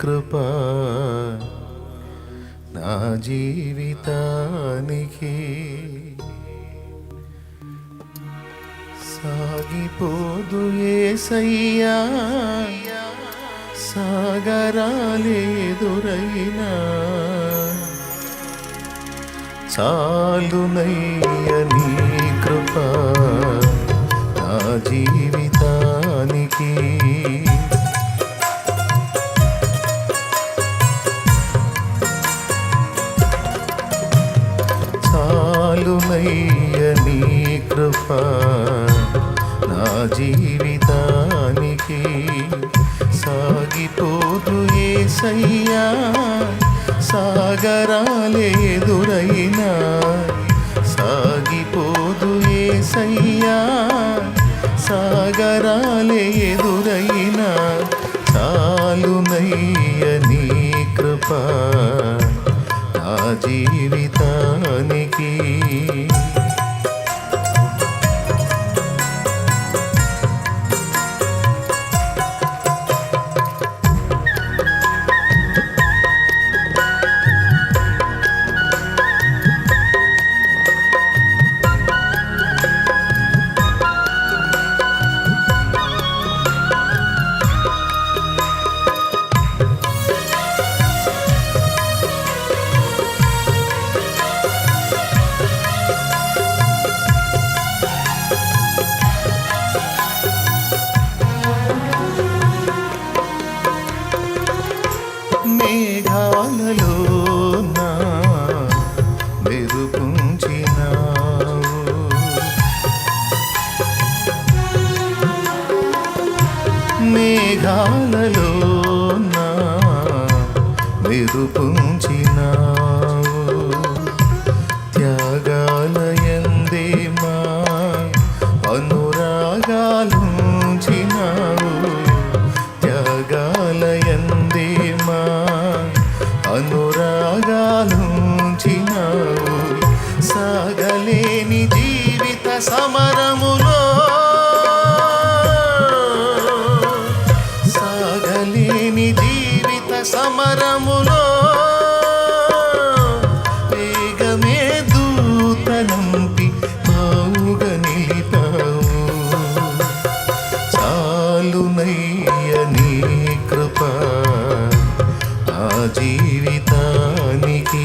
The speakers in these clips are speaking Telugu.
కృప. నా జీవితానికి సాగిపోదు ఏసయ్యా. సాగరాలేదురైనా. చాలునయ్య చాలునయ్య నీ కృప నా జీవితానికి సాగిపోదు ఏసయ్యా. సాగరాలేదురైనా సాగిపోదు ఏసయ్యా. సాగరాలేదురైనా చాలునయ్య నీ కృప జీవితానికి మేఘాలలో నా జీవితానికి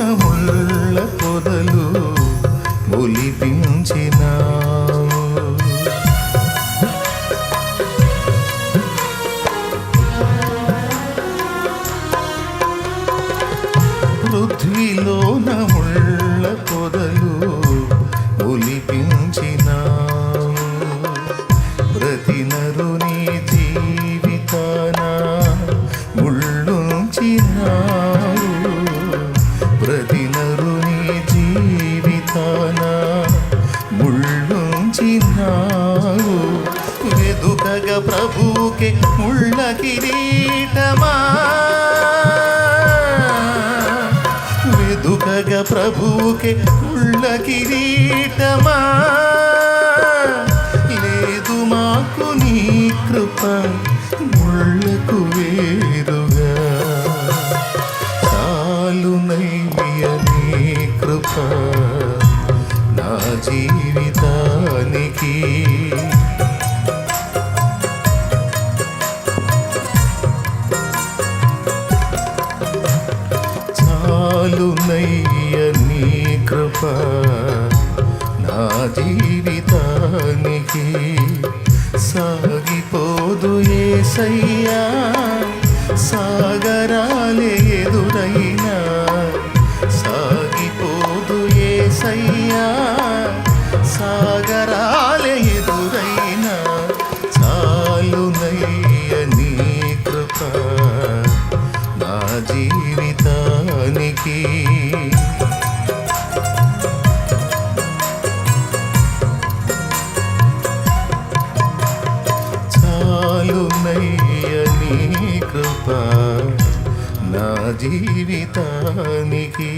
పృథ్వీలోన ముళ్ళ పొదలు మొలిపించినావు పృథ్వీలోన ముళ్ళ పొదలు ముళ్ళుంచినావు వెదుకగా ప్రభువుకే ముళ్ళ కిరీటమా? వెదుకగా ప్రభువుకే ముళ్ళ కిరీటమా? లేదు మాకు నీ కృప ముళ్ళకు వేరుగా. కృప నా జీవితానికి సాగిపోదు ఏ సయ్యా సాగరాలే నీ కృప నా జీవితానికి